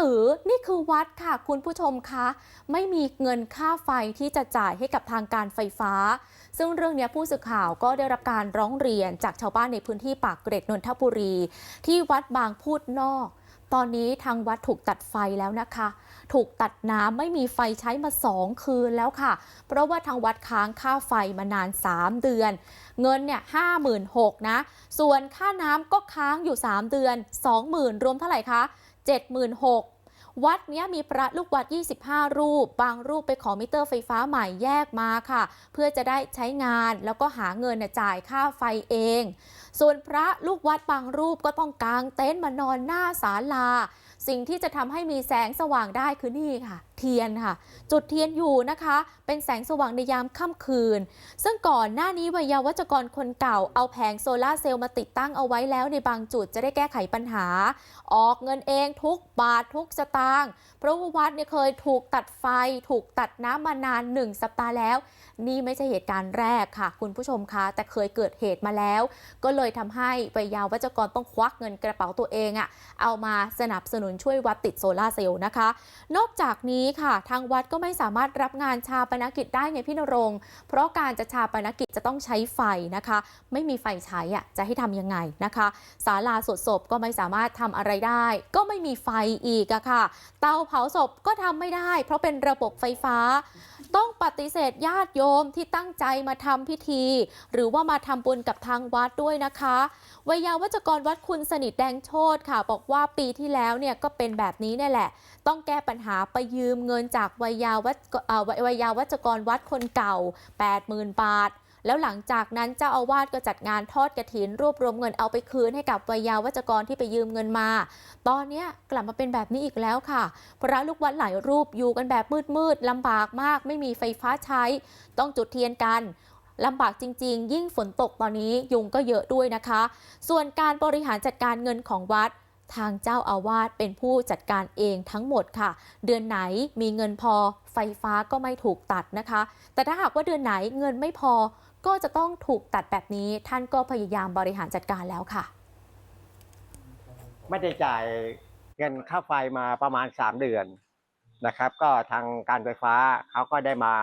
ตือนี่คือวัดค่ะคุณผู้ชมคะ ไม่มีเงินค่าไฟที่จะจ่ายให้กับทางการไฟฟ้า ซึ่งเรื่องนี้ผู้สื่อข่าวก็ได้รับการร้องเรียนจากชาวบ้านในพื้นที่ปากเกร็ดนนทบุรี ที่วัดบางพูดนอก ตอนนี้ทางวัดถูกตัดไฟแล้วนะคะ ถูกตัดน้ำไม่มีไฟใช้มาสองคืนแล้วค่ะ เพราะว่าทางวัดค้างค่าไฟมานาน 3 เดือน เงินเนี่ยห้าหมื่นหกนะ ส่วนค่าน้ำก็ค้างอยู่ 3 เดือน 20,000 รวมเท่าไหร่คะ 76,000 วัดเนี้ยมีพระลูกวัด 25 รูป บางรูปไปขอมิเตอร์ไฟฟ้าใหม่แยกมาค่ะ เพื่อจะได้ใช้งานแล้วก็หาเงินน่ะจ่ายค่าไฟเอง ส่วนพระลูกวัดบางรูปก็ต้องกางเต็นท์มานอนหน้าศาลา สิ่งที่จะทำให้มีแสงสว่างได้คือนี่ค่ะ เทียนค่ะ จุดเทียนอยู่นะคะ เป็นแสงสว่างในยามค่ำคืน ซึ่งก่อนหน้านี้วัยาวัจกรคนเก่าเอาแผงโซลาเซลล์มาติดตั้งเอาไว้แล้วในบางจุดจะได้แก้ไขปัญหา ออกเงินเองทุกบาททุกสตางค์เพราะว่าวัดเนี่ยเคยถูกตัดไฟ ถูกตัดน้ำมานานหนึ่งสัปดาห์แล้ว นี่ไม่ใช่เหตุการณ์แรกค่ะ คุณผู้ชมคะแต่เคยเกิดเหตุมาแล้ว ก็เลยทำให้วัยาวัจกรต้องควักเงินกระเป๋าตัวเองอะเอามาสนับสนุนช่วยวัดติดโซลาเซลล์นะคะ นอกจากนี้ค่ะ ทางวัดก็ไม่สามารถรับงานชาปนกิจได้ไงพี่นรงเพราะการจะชาปนกิจจะต้องใช้ไฟนะคะ ไม่มีไฟใช้อะจะให้ทำยังไงนะคะศาลาสวดศพก็ไม่สามารถทำอะไรได้ ก็ไม่มีไฟอีกอะค่ะ เตาเผาศพก็ทำไม่ได้ เพราะเป็นระบบไฟฟ้า ต้องปฏิเสธญาติโยมที่ตั้งใจมาทำพิธี หรือว่ามาทำบุญกับทางวัดด้วยนะคะวัยาวัจกรวัดคุณสนิทแดงโชตค่ะ บอกว่าปีที่แล้วเนี่ยก็เป็นแบบนี้เนี่ยแหละ ต้องแก้ปัญหาไปยืมเงินจากวยาวัจวยาวัจกรวัดคนเก่า 80,000 บาท แล้วหลังจากนั้นเจ้าอาวาสก็จัดงานทอดกระถิน รวบรวมเงินเอาไปคืนให้กับวัยาวัจกรที่ไปยืมเงินมา ตอนนี้กลับมาเป็นแบบนี้อีกแล้วค่ะ พระลูกวัดหลายรูปอยู่กันแบบมืดๆลำบากมาก ไม่มีไฟฟ้าใช้ ต้องจุดเทียนกันลำบากจริง ๆ ยิ่งฝนตกตอนนี้ยุงก็เยอะด้วยนะคะ ส่วนการบริหารจัดการเงินของวัด ทางเจ้าอาวาสเป็นผู้จัดการเองทั้งหมดค่ะ เดือนไหนมีเงินพอไฟฟ้าก็ไม่ถูกตัดนะคะ แต่ถ้าหากว่าเดือนไหนเงินไม่พอก็จะต้องถูกตัดแบบนี้ ท่านก็พยายามบริหารจัดการแล้วค่ะ ไม่ได้จ่ายเงินค่าไฟมาประมาณสามเดือนนะครับ ก็ทางการไฟฟ้าเขาก็ได้มา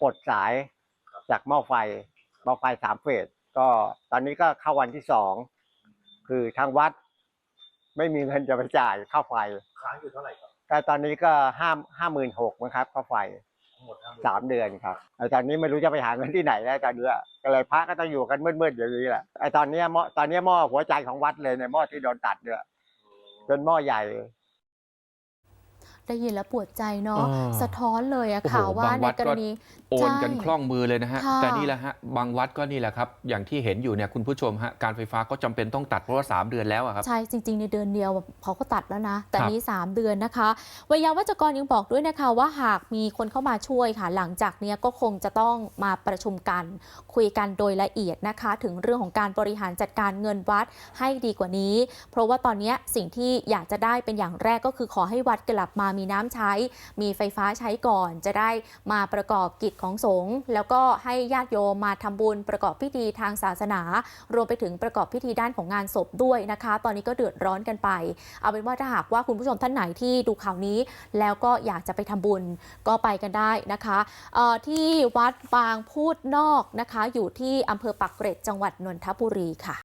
ปลดสายจากหม้อไฟหม้อไฟสามเฟสก็ตอนนี้ก็เข้าวันที่สองคือทางวัด ไม่มีเงินจะไปจ่ายค่าไฟค้างอยู่เท่าไหร่ครับแต่ตอนนี้ก็ห้าห้าหมื่นหกนะครับค่าไฟทั้งหมดห้าหมื่นสามเดือนครับไอ้ตอนนี้ไม่รู้จะไปหาเงินที่ไหนแล้วตอนเนี้ยก็เลยพระก็ต้องอยู่กันมืดๆอย่างนี้แหละไอ้ตอนเนี้ยหม้อตอนเนี้ยหม้อหัวใจของวัดเลยเนี่ยหม้อที่โดนตัดเนี่ยเป็นหม้อใหญ่ ได้ยินแล้วปวดใจเนาะอ่าสะท้อนเลยอะโอ้โหค่ะว่าบางในวัดกก็รณีโอนกันใช่คล่องมือเลยนะฮะค่ะแต่นี่แหละฮะบางวัดก็นี่แหละครับ อย่างที่เห็นอยู่เนี่ยคุณผู้ชมฮะการไฟฟ้าก็จำเป็นต้องตัดเพราะว่า3เดือนแล้วอะครับ ใช่ จริง ๆ ในเดือนเดียวเขาก็ตัดแล้วนะ แต่ครับนี้ 3 เดือนนะคะวิยาวัจกรยังบอกด้วยนะคะว่าหากมีคนเข้ามาช่วยค่ะ หลังจากเนี้ยก็คงจะต้องมาประชุมกันคุยกันโดยละเอียดนะคะ ถึงเรื่องของการบริหารจัดการเงินวัดให้ดีกว่านี้ เพราะว่าตอนเนี้ยสิ่งที่อยากจะได้เป็นอย่างแรกก็คือขอให้วัดกลับมามีน้ำใช้ มีไฟฟ้าใช้ก่อน จะได้มาประกอบกิจของสงฆ์แล้วก็ให้ญาติโยมมาทำบุญประกอบพิธีทางศาสนา รวมไปถึงประกอบพิธีด้านของงานศพด้วยนะคะ ตอนนี้ก็เดือดร้อนกันไป เอาเป็นว่าถ้าหากว่าคุณผู้ชมท่านไหนที่ดูข่าวนี้ แล้วก็อยากจะไปทำบุญก็ไปกันได้นะคะที่วัดบางพูดนอกนะคะ อยู่ที่อำเภอปักเกร็ดจังหวัดนนทบุรีค่ะ